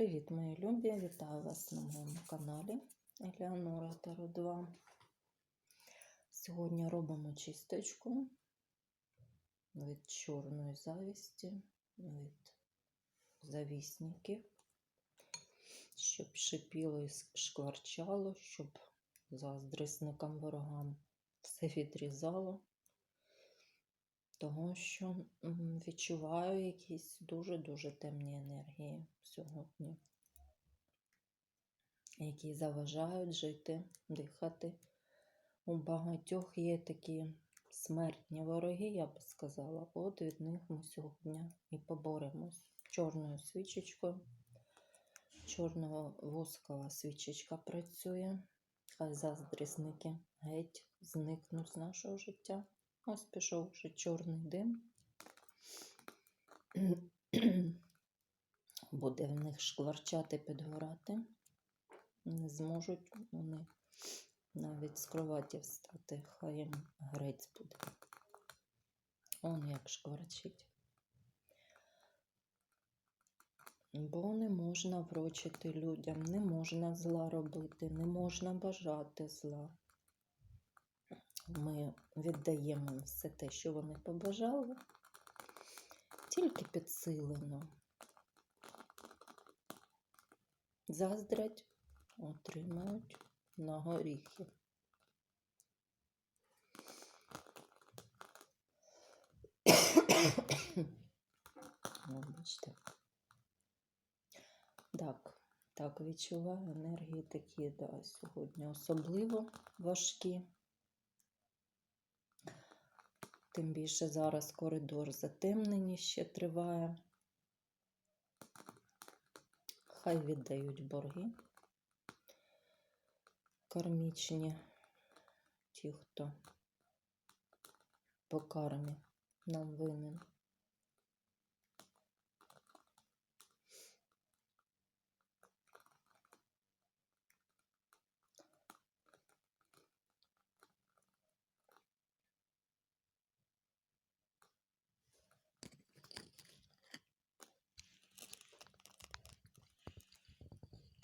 Привіт, мої любі! Вітаю вас на моєму каналі Елеонора Таро 2. Сьогодні робимо чисточку від чорної завісті, від завісників, щоб шипіло і шкварчало, щоб заздрісникам ворогам все відрізало. Того, що відчуваю якісь дуже-дуже темні енергії сьогодні, які заважають жити, дихати. У багатьох є такі смертні вороги, я би сказала. От від них ми сьогодні і поборемось. Чорною свічечкою. Чорного воскова свічечка працює. Хай заздрісники геть зникнуть з нашого життя. Ось пішов вже чорний дим. Буде в них шкварчати, підгорати. Не зможуть вони навіть з кроваті встати, хай їм грець буде. Он як шкварчить. Бо не можна врочити людям, не можна зла робити, не можна бажати зла ми віддаємо все те, що вони побажали, тільки підсилено. Заздрять, отримають на горіхи. Вибачте. Так, так, відчуваю енергії такі, да, сьогодні особливо важкі. Тим більше зараз коридор затемнені ще триває. Хай віддають борги кармічні, ті, хто по кармі нам винен.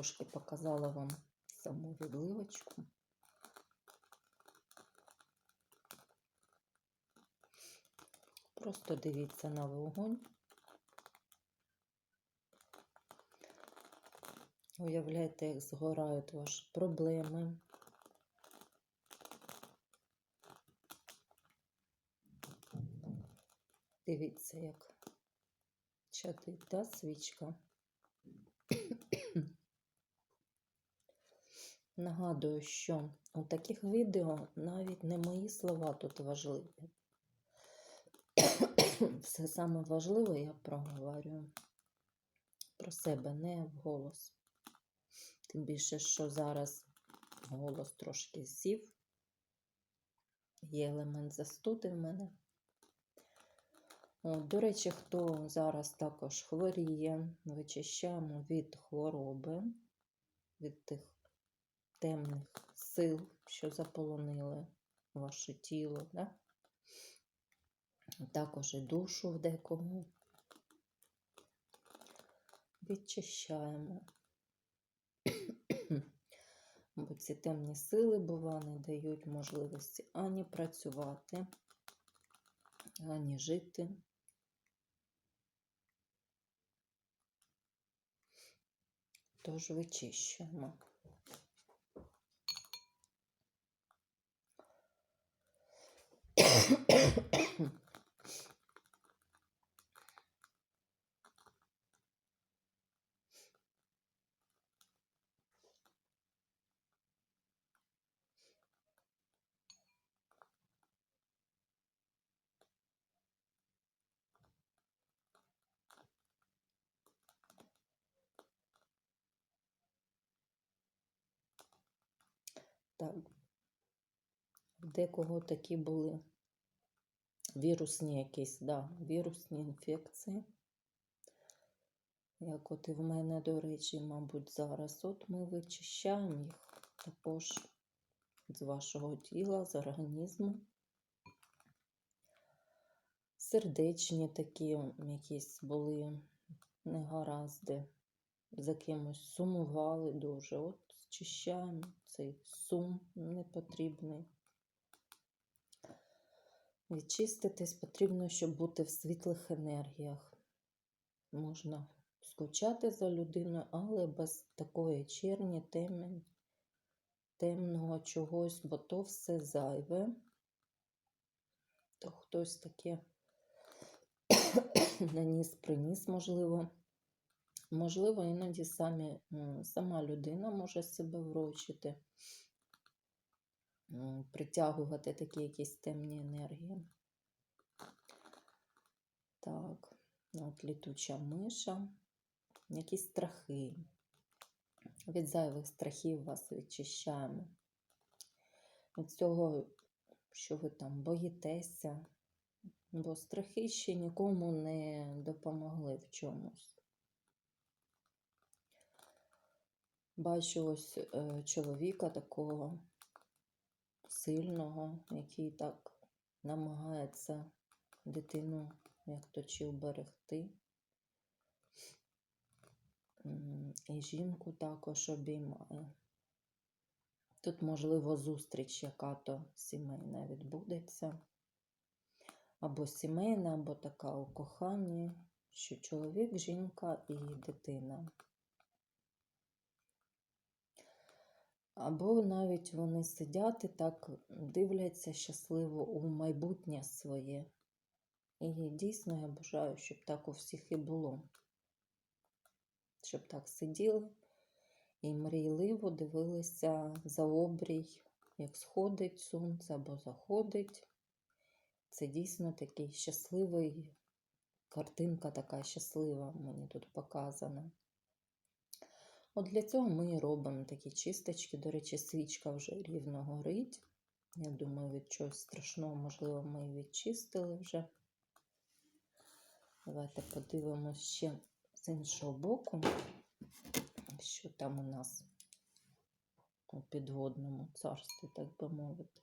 Трошки показала вам саму відливочку. Просто дивіться на вогонь. Уявляйте, як згорають ваші проблеми. Дивіться, як чадить та свічка. Нагадую, що у таких відео навіть не мої слова тут важливі. Все саме важливе я проговорюю про себе, не вголос. Тим більше, що зараз голос трошки сів, є елемент застуди в мене. О, До речі, хто зараз також хворіє, вичищаємо від хвороби, від тих темних сил, що заполонили ваше тіло, да? також і душу в декому. Відчищаємо. Бо ці темні сили, бува, не дають можливості ані працювати, ані жити. Тож вичищуємо. Так, в декого такі були вірусні якісь, да, вірусні інфекції. Як от і в мене, до речі, мабуть, зараз. От ми вичищаємо їх також з вашого тіла, з організму. Сердечні такі якісь були негаразди, за кимось сумували дуже. От зчищаємо цей сум непотрібний. Відчиститись потрібно, щоб бути в світлих енергіях. Можна скучати за людиною, але без такої черні, темень, темного чогось, бо то все зайве. То хтось таке наніс, приніс, можливо. Можливо, іноді самі, сама людина може себе врочити, притягувати такі якісь темні енергії. Так, от літуча миша, якісь страхи. Від зайвих страхів вас відчищаємо. Від цього, що ви там боїтеся, бо страхи ще нікому не допомогли в чомусь. Бачу ось е, чоловіка такого сильного, який так намагається дитину, як точив, берегти. І жінку також обіймає. Тут, можливо, зустріч яка-то сімейна відбудеться. Або сімейна, або така у коханні, що чоловік, жінка і дитина. Або навіть вони сидять і так дивляться щасливо у майбутнє своє. І дійсно я бажаю, щоб так у всіх і було. Щоб так сиділи і мрійливо дивилися за обрій, як сходить сонце або заходить. Це дійсно такий щасливий, картинка така щаслива мені тут показана. От для цього ми робимо такі чисточки. До речі, свічка вже рівно горить. Я думаю, від чогось страшного, можливо, ми і відчистили вже. Давайте подивимося ще з іншого боку, що там у нас у підводному царстві, так би мовити.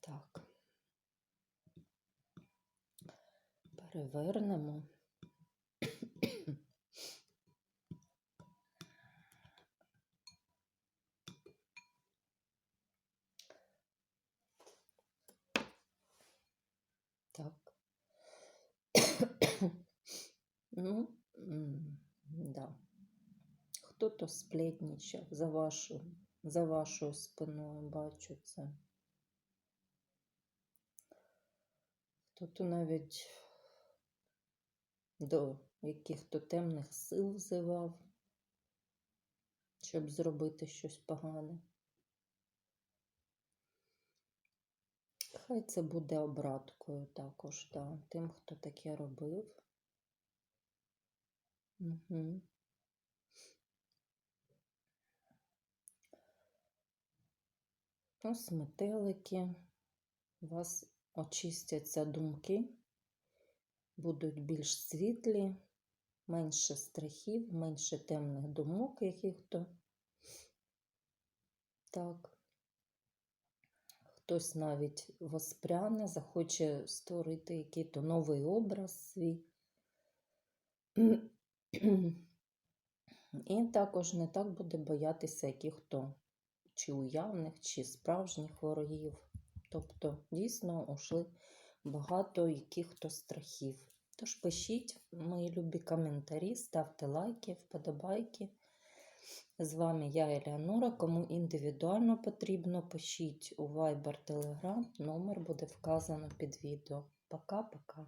Так. Перевернемо. Так. Ну, да. Хто-то сплетничав за вашу, за вашою спиною, бачу це. Хто-то навіть до яких-то темних сил взивав, щоб зробити щось погане. Хай це буде обраткою також, да, тим, хто таке робив. Угу. Ось метелики, у вас очистяться думки, будуть більш світлі, менше страхів, менше темних думок яких-то. Так. Хтось навіть воспряне, захоче створити який-то новий образ свій. І також не так буде боятися яких-то чи уявних, чи справжніх ворогів. Тобто, дійсно, ушли багато яких-то страхів. Тож пишіть мої любі коментарі, ставте лайки, вподобайки. З вами я, Елеонора. Кому індивідуально потрібно, пишіть у Viber Telegram, номер буде вказано під відео. Пока-пока.